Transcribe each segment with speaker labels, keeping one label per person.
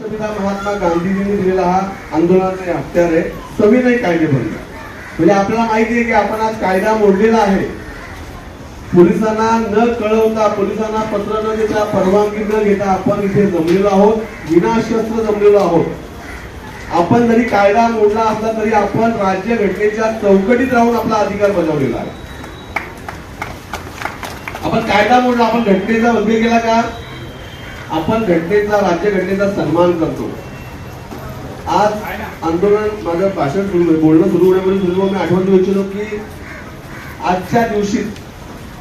Speaker 1: राष्ट्रपिता महात्मा गांधीजींनी दिलेला हा आंदोलनाचा हत्यार आहे. सविनय कायदे बनला म्हणजे आपल्याला माहिती आहे की आपण आज कायदा मोडलेला आहे. पोलिसांना न कळवता पोलिसांना पत्र न देता परवानगी न घेता आपण इथे जमलेलो आहोत. विनाशस्त्र जमलेलो आहोत. आपण जरी कायदा मोडला असला तरी आपण राज्य घटनेच्या चौकटीत राहून आपला अधिकार बजावलेला आहे. आपण कायदा मोडला आपण घटनेचा उद्योग केला का? आपण घटनेचा राज्य घटनेचा सन्मान करतो. आज आंदोलन माझं भाषण सुरू बोलणं सुरू होण्यापूर्वी म्हणजे सुरू मी आठवण देऊ इच्छितो की आजच्या दिवशी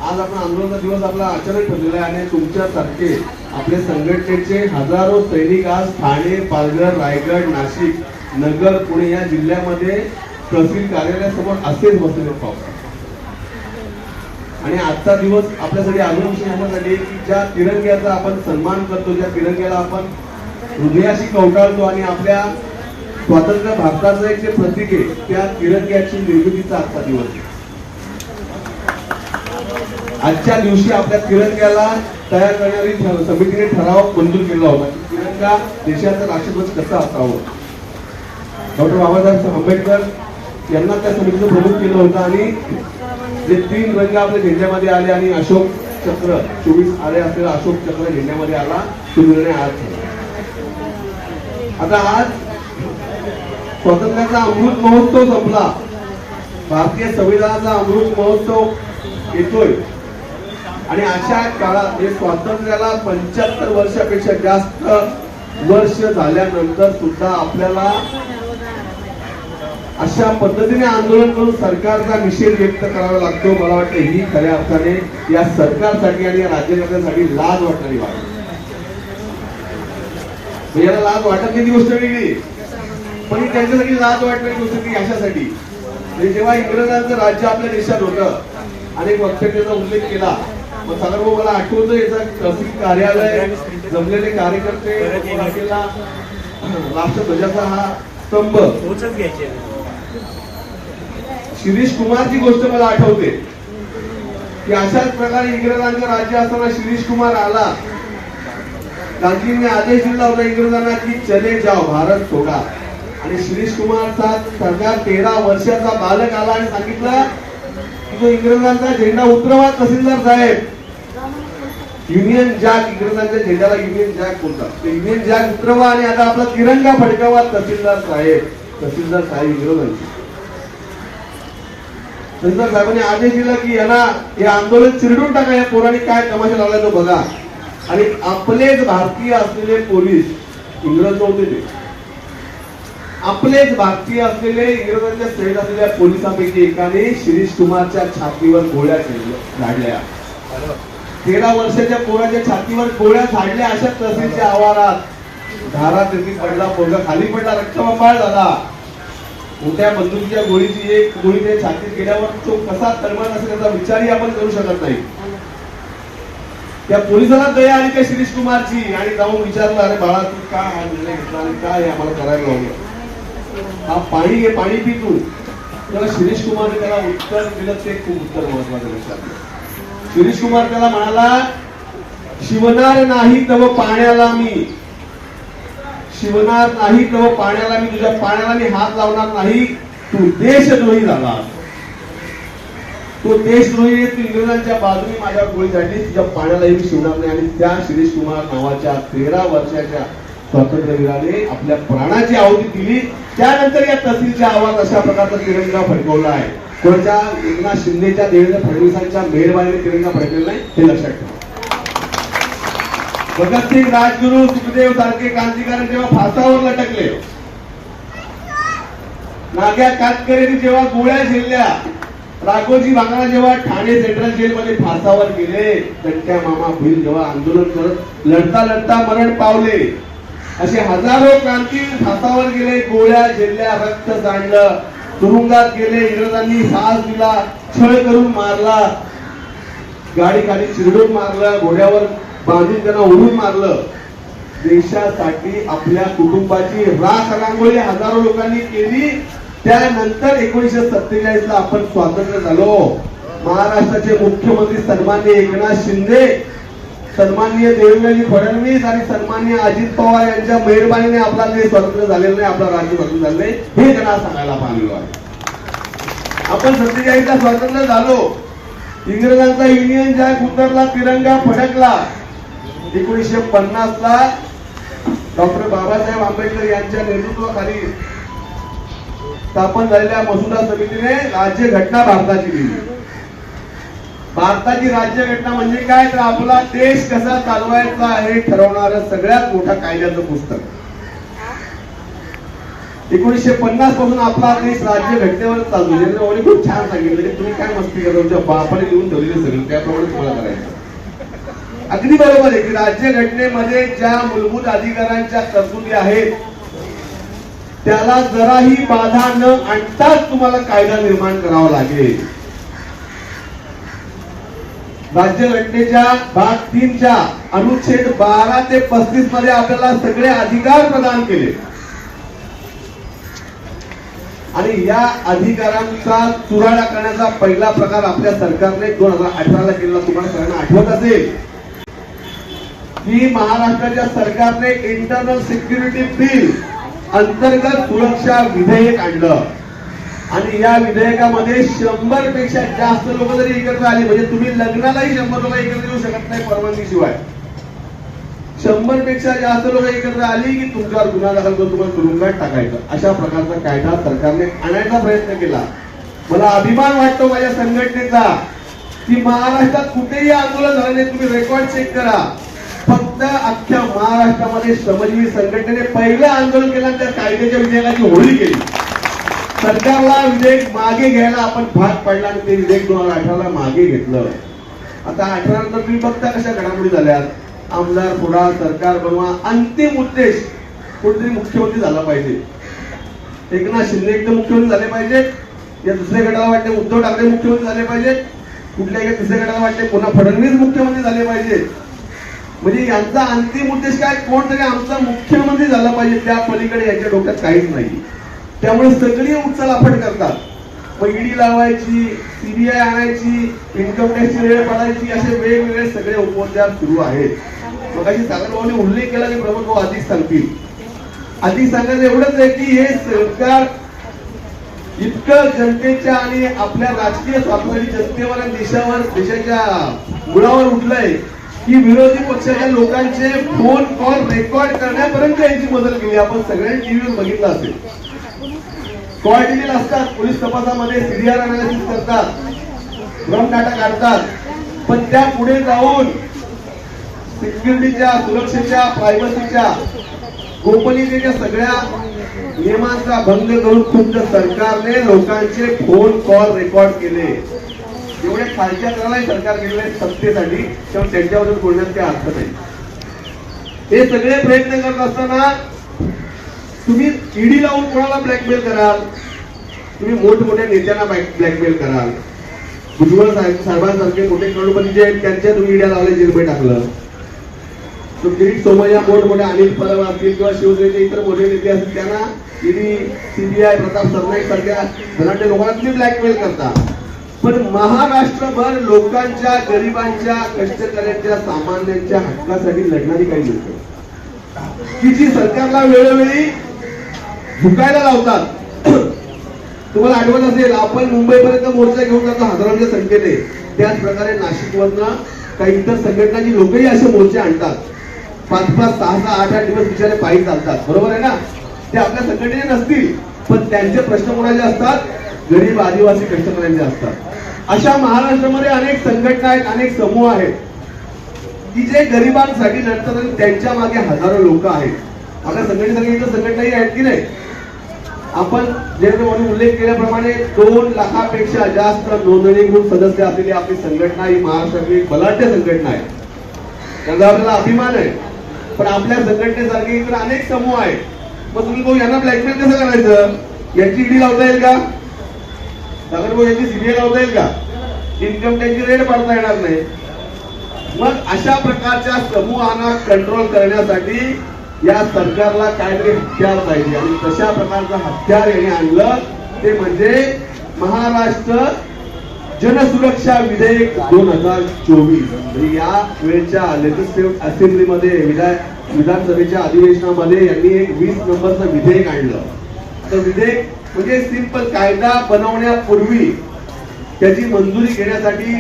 Speaker 1: आज आपण आंदोलनाचा दिवस आपला अचानक ठरलेला आहे आणि तुमच्यासारखे आपले संघटनेचे हजारो सैनिक आज ठाणे पालघर रायगड नाशिक नगर पुणे या जिल्ह्यामध्ये तहसील कार्यालयासमोर असेच बसलेले पाहतात आणि आजचा दिवस आपल्यासाठी अजून विषय याच्यासाठी की ज्या तिरंग्याचा आपण सन्मान करतो ज्या तिरंग्याला आपण हृदयाशी कवटाळतो आणि आपल्या स्वातंत्र्य भारताचं एक जे प्रतीक आहे त्या तिरंग्याची निर्मितीचा आजचा दिवस. आहे आजच्या दिवशी आपल्या तिरंग्याला तयार करणारी समितीने ठराव मंजूर केला होता तिरंगा देशाचा राष्ट्रध्वज कसा असावं? डॉक्टर बाबासाहेब आंबेडकर यांना त्या समितीचं प्रमुख केलं होतं आणि जे तीन रंग आपल्या झेंड्यामध्ये आले आणि अशोक चक्र चोवीस आले असलेला अशोक चक्र झेंड्यामध्ये आला तो निर्णय आज झाला. आता आज स्वातंत्र्याचा अमृत महोत्सव संपला. भारतीय संविधानाचा अमृत महोत्सव येतोय. आणि अशा काळात हे स्वातंत्र्याला पंच्याहत्तर वर्षापेक्षा जास्त वर्ष झाल्यानंतर सुद्धा आपल्याला अशा पद्धतीने आंदोलन करून सरकारचा निषेध व्यक्त करावा लागतो मला वाटतं ही खऱ्या अर्थाने या सरकारसाठी आणि या राज्यकर्त्यांसाठी लाज वाटणारी बाब. म्हणजे याला लाज वाटत नाही ती गोष्ट वेगळी. पण त्यांच्यासाठी लाज वाटणारी गोष्ट ती अशासाठी म्हणजे जेव्हा इंग्रजांचं राज्य आपल्या देशात होतं अनेक वक्तव्याचा उल्लेख केला मग भाऊ मला आठवतं याचा तहसील कार्यालय जमलेले कार्यकर्ते राष्ट्रध्वजाचा हा स्तंभ.
Speaker 2: घ्यायची.
Speaker 1: शिरीष कुमारची गोष्ट मला आठवते. की अशाच प्रकारे इंग्रजांचं राज्य असताना शिरीष कुमार आला. गांधींनी आदेश दिला होता इंग्रजांना की चले जाओ भारत सोडा. आणि शिरीष कुमारचा सध्या तेरा वर्षाचा बालक आला आणि सांगितला की तो इंग्रजांचा झेंडा उतरवा तहसीलदार साहेब. युनियन जॅक इंग्रजांच्या झेंड्याला युनियन जॅक बोलतात. युनियन जॅक उतरवा आणि आता आपला तिरंगा फडकावा तहसीलदार साहेब. तहसीलदार साहेब इंग्रजांचे तहसीलदार साहेबांनी आदेश दिला की यांना हे आंदोलन चिरडून टाका या पोरांनी काय तमाशा लावलाय तो बघा. आणि आपलेच भारतीय असलेले पोलीस इंग्रज होते ते. आपलेच भारतीय असलेले इंग्रजांच्या सैन्यात असलेल्या पोलिसांपैकी एकाने शिरीष कुमारच्या छातीवर गोळ्या झाडल्या. तेरा वर्षाच्या पोराच्या छातीवर गोळ्या झाडल्या अशा तहसीलच्या आवारात. धारा तेथी पडला पोरगा खाली पडला रक्तबंबाळ झाला. मोठ्या बंदुकीच्या गोळीची एक गोळी ते छातीत गेल्यावर तो कसा तळमळ असेल त्याचा विचारही आपण करू शकत नाही. त्या पोलिसाला दया आली त्या शिरीष कुमारची? आणि जाऊन विचारलं अरे बाळा तू का हा निर्णय घेतला आणि काय आम्हाला करायला लावलं? हा पाणी घे पाणी पी तू. त्याला शिरीष कुमारने त्याला उत्तर दिलं ते खूप उत्तर महत्वाचं लक्षात शिरीष कुमार त्याला म्हणाला शिवणार नाही तव पाण्याला मी. शिवणार नाही तव पाण्याला मी तुझ्या पाण्याला मी हात लावणार नाही. तू देशद्रोही झाला तो देशद्रोही तू इंग्रजांच्या बाजूने माझ्या गोळी झाडली तुझ्या पाण्यालाही मी शिवणार नाही. आणि त्या शिरीष कुमार नावाच्या तेरा वर्षाच्या स्वातंत्र्यवीराने आपल्या प्राणाची आहुती दिली. त्यानंतर या तहसीलच्या आवाज अशा प्रकारचा तिरंगा फडकवला आहे. कोणाच्या एकनाथ शिंदेच्या देवेंद्र फडणवीसांच्या मेहरबानीने तिरंगा फडकलेला नाही हे लक्षात ठेवा. भगतसिंग राजगुरू सुखदेव सारखे क्रांतिकारक जेव्हा फासावर लटकले नाग्या कातकरी जेव्हा गोळ्या झेलल्या राघोजी भांगरा जेव्हा ठाणे सेंट्रल जेलमध्ये फासावर गेले दंट्या मामा भुईल जेव्हा आंदोलन करत लढता लढता मरण पावले असे हजारो क्रांती फासावर गेले गोळ्या झेलल्या रक्त सांडलं तुरुंगात गेले इंग्रजांनी साहस दिला छळ करून मारला गाडी खाली चिरडून मारलं घोड्यावर बांधून त्यांना ओढून मारलं. देशासाठी आपल्या कुटुंबाची राख रांगोळी हजारो लोकांनी केली. त्यानंतर एकोणीशे सत्तेचाळीस ला आपण स्वातंत्र्य झालो. महाराष्ट्राचे मुख्यमंत्री सन्मान्य एकनाथ शिंदे सन्माननीय देवेंद्रजी फडणवीस आणि सन्माननीय अजित पवार यांच्या मेहरबानीने आपला देश स्वतंत्र झालेला नाही आपला राज्य स्वतंत्र झालं नाही. हे त्यांना सांगायला पाहिलं आहे. आपण सत्तेचाळीसला स्वातंत्र्य झालो. इंग्रजांचा युनियन जॅक उतरला तिरंगा फडकला. एकोणीसशे पन्नास ला डॉक्टर बाबासाहेब आंबेडकर यांच्या नेतृत्वाखाली स्थापन झालेल्या मसुदा समितीने राज्य घटना भारताची लिहिली भारताची राज्य घटना म्हणजे काय? तर आपला देश कसा चालवायचा हे ठरवणार सगळ्यात मोठं कायद्याचं पुस्तक. एकोणीसशे पन्नासपासून आपला देश राज्य घटनेवर चालतो खूप छान सांगितलं की तुम्ही काय मस्ती करता आपण बापाने लिहून ठेवलेली सगळं. त्याप्रमाणे तुम्हाला करायचं. अगदी बरोबर आहे की राज्य घटनेमध्ये ज्या मूलभूत अधिकारांच्या तरतुदी आहेत त्याला जराही बाधा न आणताच तुम्हाला कायदा निर्माण करावा लागेल. राज्य घटनेच्या भाग तीनच्या अनुच्छेद बारा ते पस्तीसमध्ये आपल्याला सगळे अधिकार प्रदान केले. आणि या अधिकारांचा चुराडा करण्याचा पहिला प्रकार आपल्या सरकारने दोन हजार अठराला केलेला तुम्हाला सगळ्यांना आठवत असेल. की महाराष्ट्राच्या सरकारने इंटरनल सिक्युरिटी बिल अंतर्गत सुरक्षा विधेयक आणलं. आणि या विधेयकामध्ये शंभरपेक्षा जास्त लोक जरी एकत्र आली म्हणजे तुम्ही लग्नालाही शंभर लोक एकत्र येऊ शकत नाही परवानगीशिवाय. शंभरपेक्षा जास्त लोक एकत्र आली की तुमच्यावर गुन्हा दाखल करून तुम्हाला तुरुंगात टाकायचं. अशा प्रकारचा कायदा सरकारने आणायचा प्रयत्न केला. मला अभिमान वाटतो माझ्या संघटनेचा की महाराष्ट्रात कुठेही आंदोलन झालं नाही तुम्ही रेकॉर्ड चेक करा. फक्त अख्ख्या महाराष्ट्रामध्ये श्रमजीवी संघटनेने पहिलं आंदोलन केलं त्या कायद्याच्या विधेयकाची होळी केली. सरकारला विधेयक मागे घ्यायला आपण भाग पडला आणि ते विधेयक दोन हजार अठराला मागे घेतलं. आता अठरा नंतर तुम्ही बघता कशा घडामोडी झाल्या आमदार पुढा सरकार बनवा अंतिम उद्देश कुठेतरी मुख्यमंत्री झाला पाहिजे. एकनाथ शिंदे एकदम मुख्यमंत्री झाले पाहिजेत. या दुसऱ्या गटाला वाटते उद्धव ठाकरे मुख्यमंत्री झाले पाहिजेत. कुठल्या एका तिसऱ्या गटाला वाटते पुन्हा फडणवीस मुख्यमंत्री झाले पाहिजेत. म्हणजे यांचा अंतिम उद्देश काय? कोणतरी आमचा मुख्यमंत्री झाला पाहिजे त्या पलीकडे यांच्या डोक्यात काहीच नाही. त्यामुळे सगळी उचलाफट करतात. मग ईडी लावायची सीबीआय आणायची इन्कम टॅक्सची रेड पडायची असे वेगवेगळे सगळे उपचार सुरू आहेत. मग अशी सागरभाऊने उल्लेख केला की प्रमोद भाऊ अधिक सांगतील. अधिक सांगायचं एवढंच आहे की हे सरकार इतकं जनतेच्या आणि आपल्या राजकीय स्वातंत्र्य जनतेवर आणि देशावर देशाच्या मुळावर उठलंय. की विरोधी पक्षाच्या लोकांचे फोन कॉल रेकॉर्ड करण्यापर्यंत यांची मदत केली. आपण सगळ्यांनी टीव्हीवर बघितलं असेल. कॉल डिटेल असतात पोलीस तपासामध्ये सीडीआर अनालिसिस करतात रम डाटा काढतात. पण त्या पुढे जाऊन सिक्युरिटीच्या सुरक्षेच्या प्रायव्हसीच्या गोपनीयतेच्या सगळ्या नियमांचा भंग करून खुद्द सरकारने लोकांचे फोन कॉल रेकॉर्ड केले. एवढ्या खालच्या करायला सरकार गेलेले आहे सत्तेसाठी. तेव्हा त्यांच्याबद्दल बोलण्यात काही अर्थ नाही. हे सगळे प्रयत्न करत असताना तुम्ही ईडी लावून कोणाला ब्लॅकमेल कराल? तुम्ही मोठमोठ्या नेत्यांना ब्लॅकमेल कराल. भुजबळ साहेब साहेबांसारखे मोठे करोडपती जे आहेत त्यांच्या तुम्ही ईड्या लावले जेलमध्ये टाकलं. किरीट सोमय्या मोठमोठ्या अनिल परब असतील किंवा शिवसेनेचे इतर मोठे नेते असतील त्यांना ईडी सीबीआय प्रताप सरनाईक सारख्या धनाट्य लोकांना तुम्ही ब्लॅकमेल करता. पण महाराष्ट्रभर लोकांच्या गरिबांच्या कष्टकऱ्यांच्या सामान्यांच्या हक्कासाठी लढणारी काही लोक की जी सरकारला वेळोवेळी झुकायला लावतात. तुम्हाला आठवत असेल आपण मुंबईपर्यंत मोर्चा घेऊन जातो हजारांच्या म्हणजे संख्येने. त्याच प्रकारे नाशिकमधनं काही इतर संघटनांची लोकही असे मोर्चे आणतात. पाच पाच सहा सहा आठ आठ दिवस बिचारे पायी चालतात. बरोबर आहे ना? ते आपल्या संघटने नसतील पण त्यांचे प्रश्न कोणाचे असतात. गरीब आदिवासी कष्टकऱ्यांचे असतात. अशा महाराष्ट्रामध्ये अनेक संघटना आहेत अनेक समूह आहेत. की जे गरिबांसाठी लढतात आणि त्यांच्या मागे हजारो लोक आहेत. आपल्या संघटनेसारख्या संघटनाही आहेत की नाही? आपण जेव्हा उल्लेख केल्याप्रमाणे दोन लाखापेक्षा जास्त नोंदणीकृत सदस्य असलेली आपली संघटना ही महाराष्ट्रातली बलाढ्य संघटना आहे. त्याचा आपल्याला अभिमान आहे. पण आपल्या संघटनेसारखे इतर अनेक समूह आहेत. मग तुम्ही भाऊ यांना ब्लॅकमेल कसं करायचं? यांची ईडी लावता येईल का? सागर भाऊ यांची सीबीआय लावता येईल का? इन्कम टॅक्सची रेट पाडता येणार नाही. मग अशा प्रकारच्या समूहांना कंट्रोल करण्यासाठी या सरकारला काहीतरी हत्यार पाहिजे. आणि तशा प्रकारचं हत्यार याने आणलं ते म्हणजे महाराष्ट्र जनसुरक्षा विधेयक दोन हजार चोवीस. म्हणजे या वेळच्या लेजिस्लेटिव्ह असेंब्लीमध्ये विधान विधानसभेच्या अधिवेशनामध्ये यांनी एक वीस नंबरचं विधेयक आणलं. तर विधेयक म्हणजे सिंपल कायदा बनवण्यापूर्वी त्याची मंजुरी घेण्यासाठी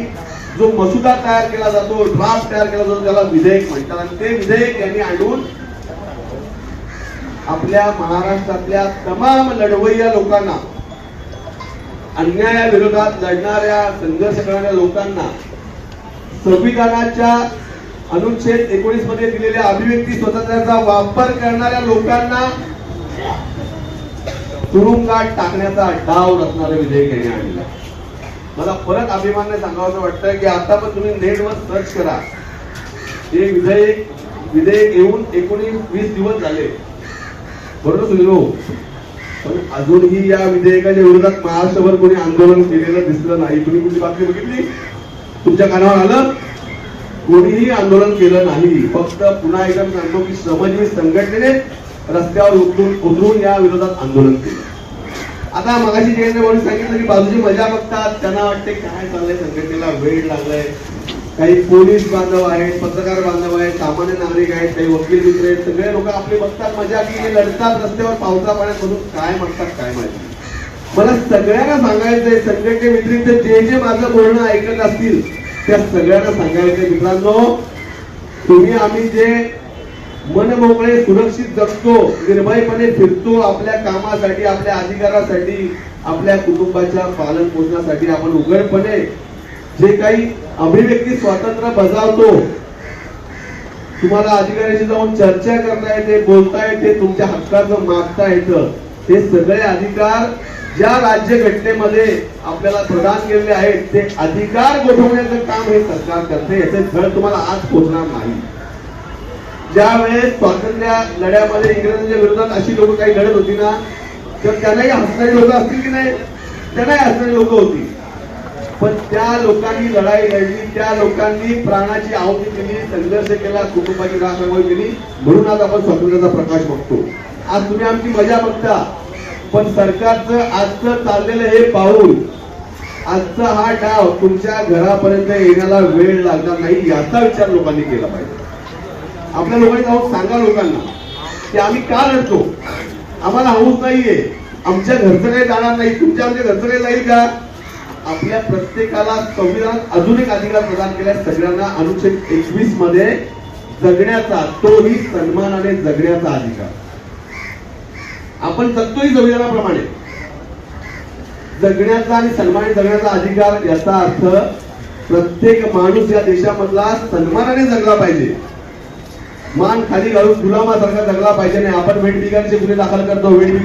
Speaker 1: जो मसुदा तयार केला जातो ड्राफ्ट तयार केला जातो त्याला विधेयक म्हणतात. आणि ते विधेयक यांनी आणून आपल्या महाराष्ट्रातल्या तमाम लढवय्या लोकांना अन्यायाविरोधात लढणाऱ्या संघर्ष करणाऱ्या लोकांना संविधानाच्या अनुच्छेद एकोणीसमध्ये दिलेल्या अभिव्यक्ती स्वातंत्र्याचा वापर करणाऱ्या लोकांना तुरुंगात टाकण्याचा डाव रचणारं विधेयक यांनी आणलं. मला परत अभिमान सांगावं वाटतं की आता पण तुम्ही नेटवर सर्च करा. हे विधेयक विधेयक येऊन एकोणीस वीस दिवस झाले. बरोबर सुनील पण अजूनही या विधेयकाच्या विरोधात महाराष्ट्रभर कोणी आंदोलन केलेलं दिसलं नाही. तुम्ही कुठली बातमी बघितली? तुमच्या कानावर आलं? कोणीही आंदोलन केलं नाही. फक्त पुन्हा एकदा सांगतो की श्रमजीवी संघटनेने रस्त्यावर उतरून उतरून या विरोधात आंदोलन केलं. आता मगाशी जयंत म्हणून सांगितलं की बाजूची मजा बघतात. त्यांना वाटते काय चाललंय संघटनेला? वेळ लागलाय. काही पोलीस बांधव आहेत पत्रकार बांधव आहेत सामान्य नागरिक आहेत काही वकील मित्र आहेत. सगळे लोक आपले बघतात मजा की हे लढतात रस्त्यावर पावसा पाण्यात म्हणून काय म्हणतात काय माहिती मला सगळ्यांना सांगायचंय संघटने व्यतिरिक्त जे जे माझं बोलणं ऐकत असतील त्या सगळ्यांना सांगायचंय. मित्रांनो तुम्ही आम्ही जे मन मोकळे सुरक्षित जगतो निर्भयपणे फिरतो आपल्या कामासाठी आपल्या अधिकारासाठी आपल्या कुटुंबाच्या पालन पोषणासाठी आपण उघडपणे जे काही अभिव्यक्ती स्वातंत्र्य बजावतो तुम्हाला अधिकाऱ्याशी जाऊन चर्चा करता येते बोलता येते तुमच्या हक्काचं मागता येतं. हे सगळे अधिकार ज्या राज्य घटनेमध्ये आपल्याला प्रदान केलेले आहेत ते अधिकार गोठवण्याचं काम हे सरकार करते याचे फळ तुम्हाला आज पोहोचणार नाही. ज्या वेळेस स्वातंत्र्य लढ्यामध्ये इंग्रजांच्या विरोधात अशी लोक काही लढत होती ना तर त्यांनाही हसणारी लोक असतील की नाही? त्यांनाही हसणारी लोक होती. पण त्या लोकांनी लढाई लढली त्या लोकांनी प्राणाची आहुती दिली संघर्ष केला कुटुंबाची राखवाई केली. म्हणून आज आपण स्वातंत्र्याचा प्रकाश बघतो. आज तुम्ही आमची मजा बघता. पण सरकारचं आजचं चाललेलं हे पाऊल आजचा हा डाव तुमच्या घरापर्यंत येण्याला वेळ लागणार नाही याचा विचार लोकांनी केला पाहिजे. आपल्या लोकांनी जाऊन सांगा लोकांना की आम्ही का लढतो आम्हाला हौस नाहीये. आमच्या घरचं काही जाणार नाही. तुमच्या आमच्या घरचं काही जाईल का? आपल्या प्रत्येकाला संविधान अजून एक अधिकार प्रदान केला सगळ्यांना अनुच्छेद एकवीसमध्ये जगण्याचा तोही सन्मानाने जगण्याचा अधिकार. आपण जगतोही संविधानाप्रमाणे. जगण्याचा आणि सन्मानाने जगण्याचा अधिकार याचा अर्थ प्रत्येक माणूस या देशामधला सन्मानाने जगला पाहिजे. मान खाली घालून गुलामासारखा जगला पाहिजे नाही. आपण वेठबिगारचे गुन्हे दाखल करतो वेट